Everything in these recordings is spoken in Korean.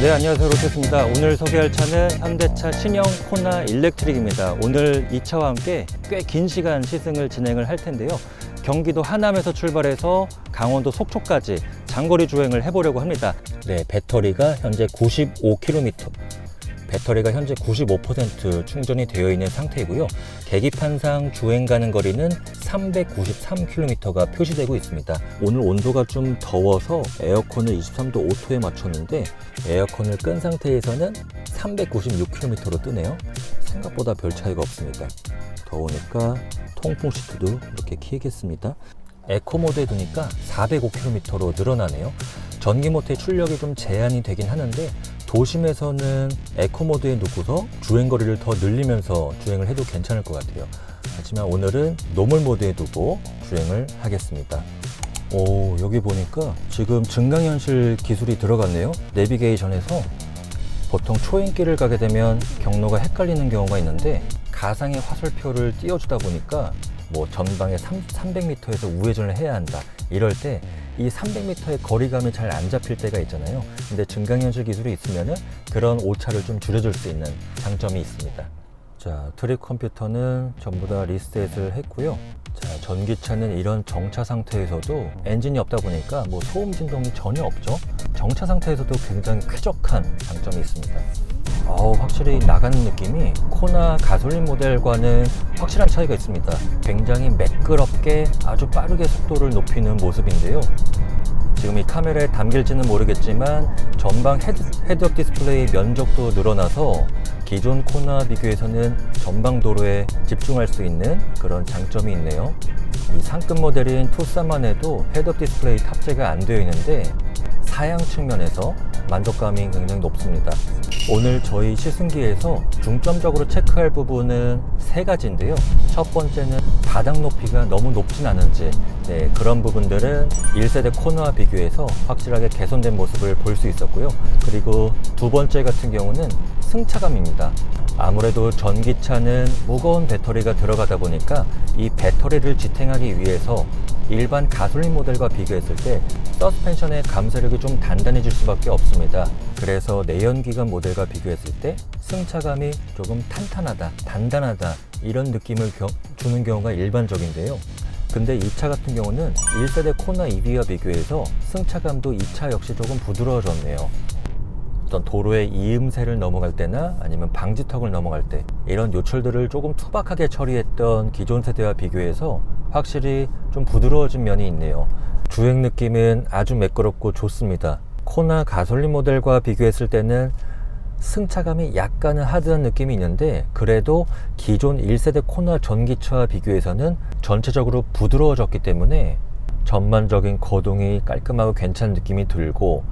네, 안녕하세요. 로테스입니다. 오늘 소개할 차는 현대차 신형 코나 일렉트릭입니다. 오늘 이 차와 함께 꽤 긴 시간 시승을 진행을 할 텐데요. 경기도 하남에서 출발해서 강원도 속초까지 장거리 주행을 해보려고 합니다. 네, 배터리가 현재 95km. 배터리가 현재 95% 충전이 되어 있는 상태이고요. 계기판상 주행 가는 거리는 393km가 표시되고 있습니다. 오늘 온도가 좀 더워서 에어컨을 23도 오토에 맞췄는데 에어컨을 끈 상태에서는 396km로 뜨네요. 생각보다 별 차이가 없습니다. 더우니까 통풍 시트도 이렇게 키겠습니다. 에코 모드에 두니까 405km로 늘어나네요. 전기 모터의 출력이 좀 제한이 되긴 하는데 도심에서는 에코 모드에 놓고서 주행 거리를 더 늘리면서 주행을 해도 괜찮을 것 같아요. 하지만 오늘은 노멀 모드에 두고 주행을 하겠습니다. 오, 여기 보니까 지금 증강현실 기술이 들어갔네요. 내비게이션에서 보통 초행길을 가게 되면 경로가 헷갈리는 경우가 있는데 가상의 화살표를 띄워주다 보니까 뭐 전방에 3, 300m에서 우회전을 해야 한다 이럴 때 이 300m의 거리감이 잘 안 잡힐 때가 있잖아요. 근데 증강현실 기술이 있으면은 그런 오차를 좀 줄여줄 수 있는 장점이 있습니다. 자 트립 컴퓨터는 전부 다 리셋을 했고요. 자 전기차는 이런 정차 상태에서도 엔진이 없다 보니까 뭐 소음 진동이 전혀 없죠. 정차 상태에서도 굉장히 쾌적한 장점이 있습니다 어우, 확실히 나가는 느낌이 코나 가솔린 모델과는 확실한 차이가 있습니다. 굉장히 매끄럽게 아주 빠르게 속도를 높이는 모습인데요. 지금 이 카메라에 담길지는 모르겠지만 전방 헤드, 헤드업 디스플레이 면적도 늘어나서 기존 코나 비교해서는 전방 도로에 집중할 수 있는 그런 장점이 있네요. 이 상급 모델인 투싼만 해도 헤드업 디스플레이 탑재가 안 되어 있는데 사양 측면에서 만족감이 굉장히 높습니다. 오늘 저희 시승기에서 중점적으로 체크할 부분은 세 가지인데요. 첫 번째는 바닥 높이가 너무 높진 않은지 네, 그런 부분들은 1세대 코너와 비교해서 확실하게 개선된 모습을 볼 수 있었고요. 그리고 두 번째 같은 경우는 승차감입니다. 아무래도 전기차는 무거운 배터리가 들어가다 보니까 이 배터리를 지탱하기 위해서 일반 가솔린 모델과 비교했을 때 서스펜션의 감소력이 좀 단단해질 수밖에 없습니다. 그래서 내연기관 모델과 비교했을 때 승차감이 조금 탄탄하다, 단단하다 이런 느낌을 겨- 주는 경우가 일반적인데요. 근데 이 차 같은 경우는 1세대 코나 EV와 비교해서 승차감도 이 차 역시 조금 부드러워졌네요. 어떤 도로의 이음새를 넘어갈 때나 아니면 방지턱을 넘어갈 때 이런 요철들을 조금 투박하게 처리했던 기존 세대와 비교해서 확실히 좀 부드러워진 면이 있네요. 주행 느낌은 아주 매끄럽고 좋습니다. 코나 가솔린 모델과 비교했을 때는 승차감이 약간은 하드한 느낌이 있는데 그래도 기존 1세대 코나 전기차와 비교해서는 전체적으로 부드러워졌기 때문에 전반적인 거동이 깔끔하고 괜찮은 느낌이 들고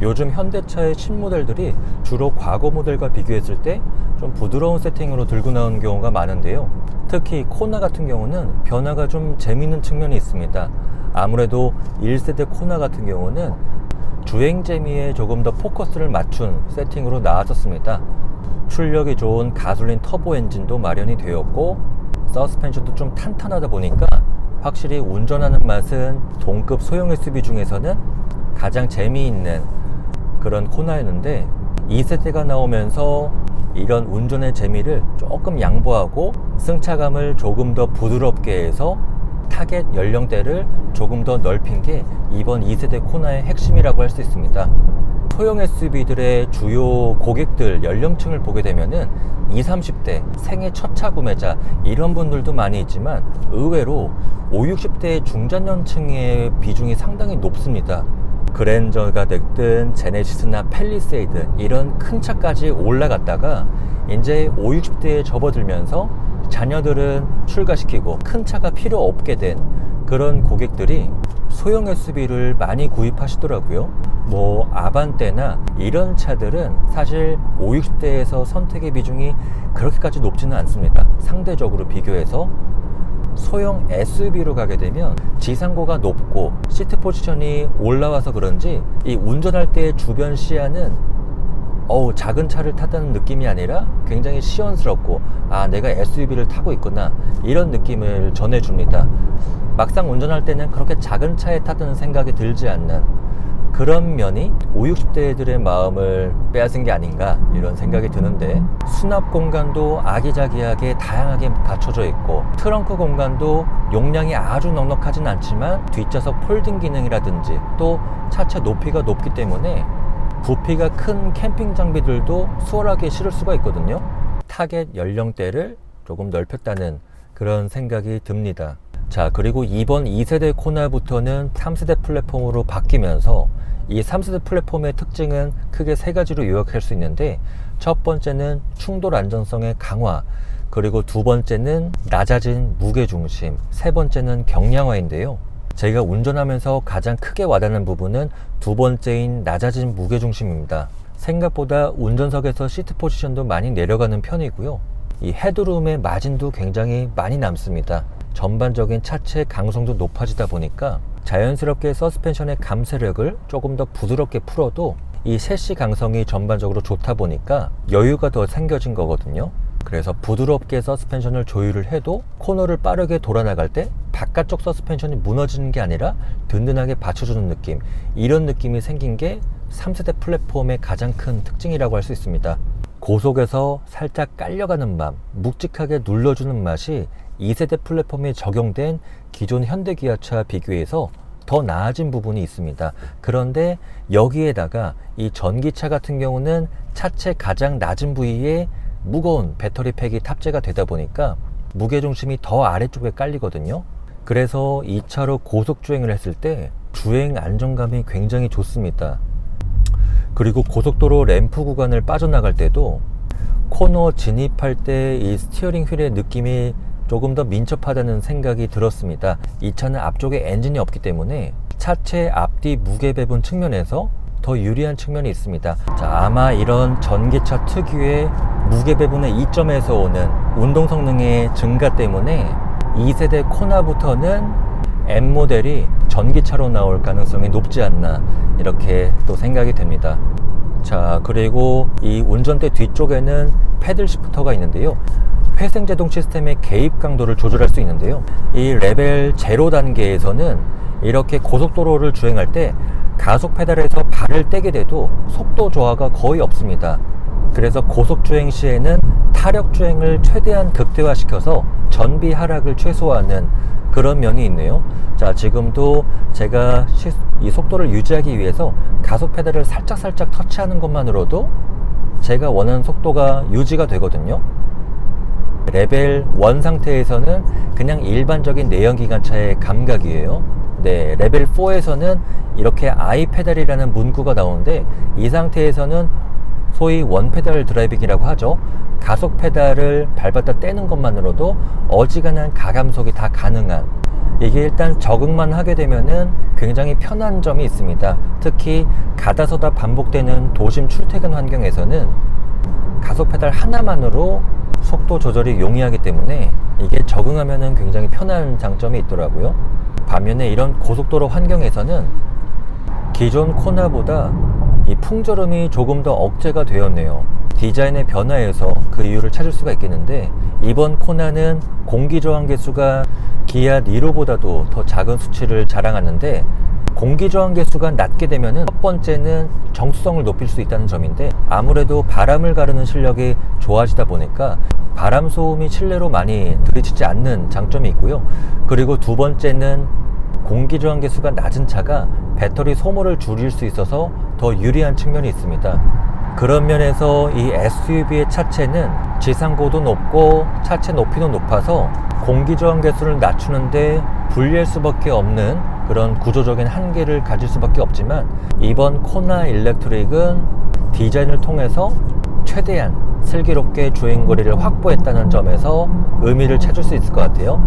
요즘 현대차의 신모델들이 주로 과거 모델과 비교했을 때 좀 부드러운 세팅으로 들고 나오는 경우가 많은데요. 특히 코나 같은 경우는 변화가 좀 재미있는 측면이 있습니다. 아무래도 1세대 코나 같은 경우는 주행 재미에 조금 더 포커스를 맞춘 세팅으로 나왔었습니다. 출력이 좋은 가솔린 터보 엔진도 마련이 되었고 서스펜션도 좀 탄탄하다 보니까 확실히 운전하는 맛은 동급 소형 SUV 중에서는 가장 재미있는 그런 코나였는데 2세대가 나오면서 이런 운전의 재미를 조금 양보하고 승차감을 조금 더 부드럽게 해서 타겟 연령대를 조금 더 넓힌 게 이번 2세대 코나의 핵심이라고 할 수 있습니다. 소형 SUV들의 주요 고객들 연령층을 보게 되면은 20, 30대 생애 첫 차 구매자 이런 분들도 많이 있지만 의외로 5, 60대 중장년층의 비중이 상당히 높습니다. 그랜저가 됐든 제네시스나 팰리세이드 이런 큰 차까지 올라갔다가 이제 5, 60대에 접어들면서 자녀들은 출가시키고 큰 차가 필요 없게 된 그런 고객들이 소형 SUV를 많이 구입하시더라고요. 뭐 아반떼나 이런 차들은 사실 5, 60대에서 선택의 비중이 그렇게까지 높지는 않습니다. 상대적으로 비교해서 소형 SUV로 가게 되면 지상고가 높고 시트 포지션이 올라와서 그런지 이 운전할 때의 주변 시야는 어우 작은 차를 탔다는 느낌이 아니라 굉장히 시원스럽고 아 내가 SUV를 타고 있구나 이런 느낌을 전해줍니다. 막상 운전할 때는 그렇게 작은 차에 탔다는 생각이 들지 않는 그런 면이 5, 60대들의 마음을 빼앗은 게 아닌가 이런 생각이 드는데 수납 공간도 아기자기하게 다양하게 갖춰져 있고 트렁크 공간도 용량이 아주 넉넉하진 않지만 뒷좌석 폴딩 기능이라든지 또 차체 높이가 높기 때문에 부피가 큰 캠핑 장비들도 수월하게 실을 수가 있거든요. 타겟 연령대를 조금 넓혔다는 그런 생각이 듭니다. 자, 그리고 이번 2세대 코나부터는 3세대 플랫폼으로 바뀌면서 이 3세대 플랫폼의 특징은 크게 세 가지로 요약할 수 있는데 첫 번째는 충돌 안전성의 강화, 그리고 두 번째는 낮아진 무게 중심, 세 번째는 경량화인데요. 제가 운전하면서 가장 크게 와닿는 부분은 두 번째인 낮아진 무게 중심입니다. 생각보다 운전석에서 시트 포지션도 많이 내려가는 편이고요. 이 헤드룸의 마진도 굉장히 많이 남습니다. 전반적인 차체 강성도 높아지다 보니까 자연스럽게 서스펜션의 감쇄력을 조금 더 부드럽게 풀어도 이 셰시 강성이 전반적으로 좋다 보니까 여유가 더 생겨진 거거든요. 그래서 부드럽게 서스펜션을 조율을 해도 코너를 빠르게 돌아나갈 때 바깥쪽 서스펜션이 무너지는 게 아니라 든든하게 받쳐주는 느낌 이런 느낌이 생긴 게 3세대 플랫폼의 가장 큰 특징이라고 할 수 있습니다. 고속에서 살짝 깔려가는 맛, 묵직하게 눌러주는 맛이 2세대 플랫폼에 적용된 기존 현대 기아차 비교해서 더 나아진 부분이 있습니다. 그런데 여기에다가 이 전기차 같은 경우는 차체 가장 낮은 부위에 무거운 배터리 팩이 탑재가 되다 보니까 무게중심이 더 아래쪽에 깔리거든요. 그래서 이 차로 고속 주행을 했을 때 주행 안정감이 굉장히 좋습니다. 그리고 고속도로 램프 구간을 빠져나갈 때도 코너 진입할 때 이 스티어링 휠의 느낌이 조금 더 민첩하다는 생각이 들었습니다. 이 차는 앞쪽에 엔진이 없기 때문에 차체 앞뒤 무게 배분 측면에서 더 유리한 측면이 있습니다. 자, 아마 이런 전기차 특유의 무게 배분의 이점에서 오는 운동 성능의 증가 때문에 2세대 코나부터는 M 모델이 전기차로 나올 가능성이 높지 않나 이렇게 또 생각이 됩니다. 자, 그리고 이 운전대 뒤쪽에는 패들 시프터가 있는데요. 회생 제동 시스템의 개입 강도를 조절할 수 있는데요. 이 레벨 제로 단계에서는 이렇게 고속도로를 주행할 때 가속 페달에서 발을 떼게 돼도 속도 저하가 거의 없습니다. 그래서 고속 주행 시에는 타력 주행을 최대한 극대화시켜서 전비 하락을 최소화하는 그런 면이 있네요. 자, 지금도 제가 시- 이 속도를 유지하기 위해서 가속 페달을 살짝살짝 터치하는 것만으로도 제가 원하는 속도가 유지가 되거든요. 레벨 1 상태에서는 그냥 일반적인 내연기관차의 감각이에요. 네, 레벨 4에서는 이렇게 I 페달이라는 문구가 나오는데 이 상태에서는 소위 원 페달 드라이빙이라고 하죠. 가속 페달을 밟았다 떼는 것만으로도 어지간한 가감속이 다 가능한 이게 일단 적응만 하게 되면은 굉장히 편한 점이 있습니다. 특히 가다서다 반복되는 도심 출퇴근 환경에서는 가속 페달 하나만으로 속도 조절이 용이하기 때문에 이게 적응하면은 굉장히 편한 장점이 있더라고요. 반면에 이런 고속도로 환경에서는 기존 코나보다 이 풍절음이 조금 더 억제가 되었네요. 디자인의 변화에서 그 이유를 찾을 수가 있겠는데 이번 코나는 공기 저항 개수가 기아 니로보다도 더 작은 수치를 자랑하는데 공기 저항 개수가 낮게 되면은 첫 번째는 정수성을 높일 수 있다는 점인데 아무래도 바람을 가르는 실력이 좋아지다 보니까 바람 소음이 실내로 많이 들이치지 않는 장점이 있고요. 그리고 두 번째는 공기 저항 개수가 낮은 차가 배터리 소모를 줄일 수 있어서 더 유리한 측면이 있습니다. 그런 면에서 이 SUV의 차체는 지상고도 높고 차체 높이도 높아서 공기 저항 개수를 낮추는데 불리할 수밖에 없는 그런 구조적인 한계를 가질 수밖에 없지만 이번 코나 일렉트릭은 디자인을 통해서 최대한 슬기롭게 주행거리를 확보했다는 점에서 의미를 찾을 수 있을 것 같아요.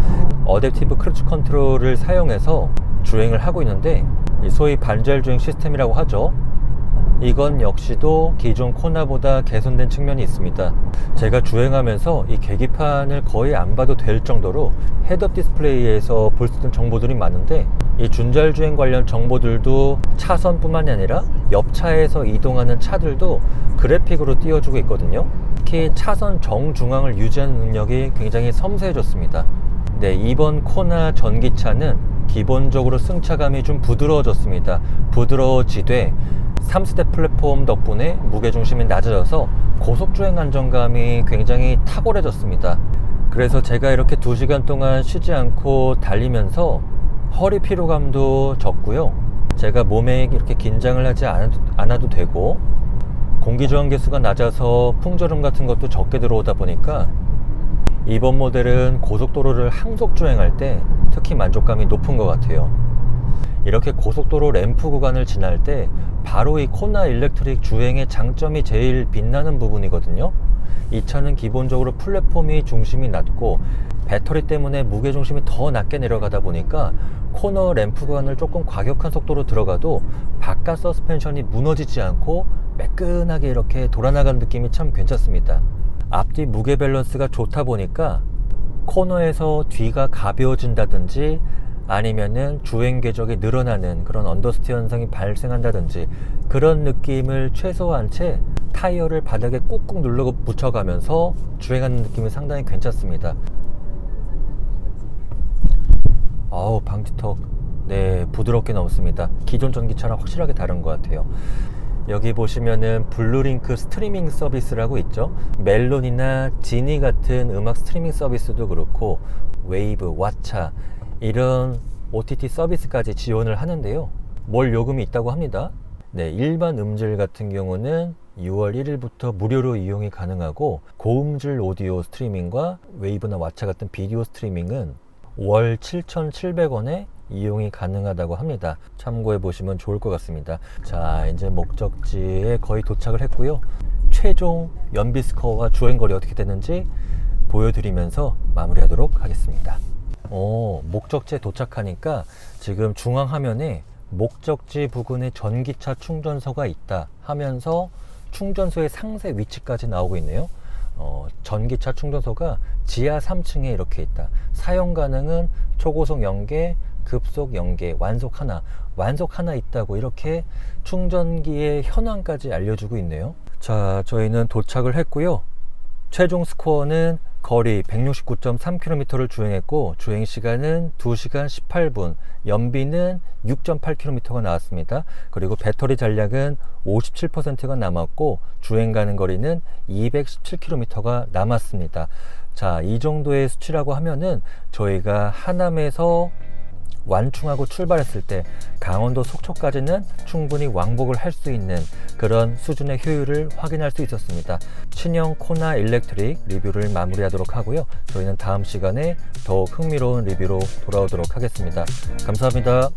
어댑티브 크루즈 컨트롤을 사용해서 주행을 하고 있는데 이 소위 반절 주행 시스템이라고 하죠. 이건 역시도 기존 코나보다 개선된 측면이 있습니다. 제가 주행하면서 이 계기판을 거의 안 봐도 될 정도로 헤드업 디스플레이에서 볼 수 있는 정보들이 많은데 이 준절 주행 관련 정보들도 차선뿐만이 아니라 옆차에서 이동하는 차들도 그래픽으로 띄워주고 있거든요. 특히 차선 정중앙을 유지하는 능력이 굉장히 섬세해졌습니다. 네, 이번 코나 전기차는 기본적으로 승차감이 좀 부드러워졌습니다. 부드러워지되 3세대 플랫폼 덕분에 무게중심이 낮아져서 고속주행 안정감이 굉장히 탁월해졌습니다. 그래서 제가 이렇게 2시간 동안 쉬지 않고 달리면서 허리 피로감도 적고요. 제가 몸에 이렇게 긴장을 하지 않아도, 않아도 되고 공기저항 개수가 낮아서 풍절음 같은 것도 적게 들어오다 보니까 이번 모델은 고속도로를 항속 주행할 때 특히 만족감이 높은 것 같아요. 이렇게 고속도로 램프 구간을 지날 때 바로 이 코나 일렉트릭 주행의 장점이 제일 빛나는 부분이거든요. 이 차는 기본적으로 플랫폼이 중심이 낮고 배터리 때문에 무게 중심이 더 낮게 내려가다 보니까 코너 램프 구간을 조금 과격한 속도로 들어가도 바깥 서스펜션이 무너지지 않고 매끈하게 이렇게 돌아나가는 느낌이 참 괜찮습니다. 앞뒤 무게 밸런스가 좋다 보니까 코너에서 뒤가 가벼워진다든지 아니면은 주행 궤적이 늘어나는 그런 언더스티 현상이 발생한다든지 그런 느낌을 최소화한 채 타이어를 바닥에 꾹꾹 눌러 붙여가면서 주행하는 느낌이 상당히 괜찮습니다. 아우 방지턱 네 부드럽게 넘습니다. 기존 전기차랑 확실하게 다른 것 같아요. 여기 보시면은 블루링크 스트리밍 서비스라고 있죠. 멜론이나 지니 같은 음악 스트리밍 서비스도 그렇고 웨이브, 왓챠 이런 OTT 서비스까지 지원을 하는데요. 뭘 요금이 있다고 합니다. 네, 일반 음질 같은 경우는 6월 1일부터 무료로 이용이 가능하고 고음질 오디오 스트리밍과 웨이브나 왓챠 같은 비디오 스트리밍은 월 7,700원에 이용이 가능하다고 합니다. 참고해 보시면 좋을 것 같습니다. 자, 이제 목적지에 거의 도착을 했고요. 최종 연비 스코어와 주행거리 어떻게 되는지 보여드리면서 마무리하도록 하겠습니다. 어, 목적지에 도착하니까 지금 중앙 화면에 목적지 부근에 전기차 충전소가 있다 하면서 충전소의 상세 위치까지 나오고 있네요. 어, 전기차 충전소가 지하 3층에 이렇게 있다. 사용 가능은 초고속 연계, 급속 연계, 완속 하나, 완속 하나 있다고 이렇게 충전기의 현황까지 알려주고 있네요. 자, 저희는 도착을 했고요. 최종 스코어는 거리 169.3km를 주행했고 주행 시간은 2시간 18분, 연비는 6.8km가 나왔습니다. 그리고 배터리 잔량은 57%가 남았고 주행 가는 거리는 217km가 남았습니다. 자, 이 정도의 수치라고 하면은 저희가 하남에서 완충하고 출발했을 때 강원도 속초까지는 충분히 왕복을 할 수 있는 그런 수준의 효율을 확인할 수 있었습니다. 친형 코나 일렉트릭 리뷰를 마무리하도록 하고요. 저희는 다음 시간에 더욱 흥미로운 리뷰로 돌아오도록 하겠습니다. 감사합니다.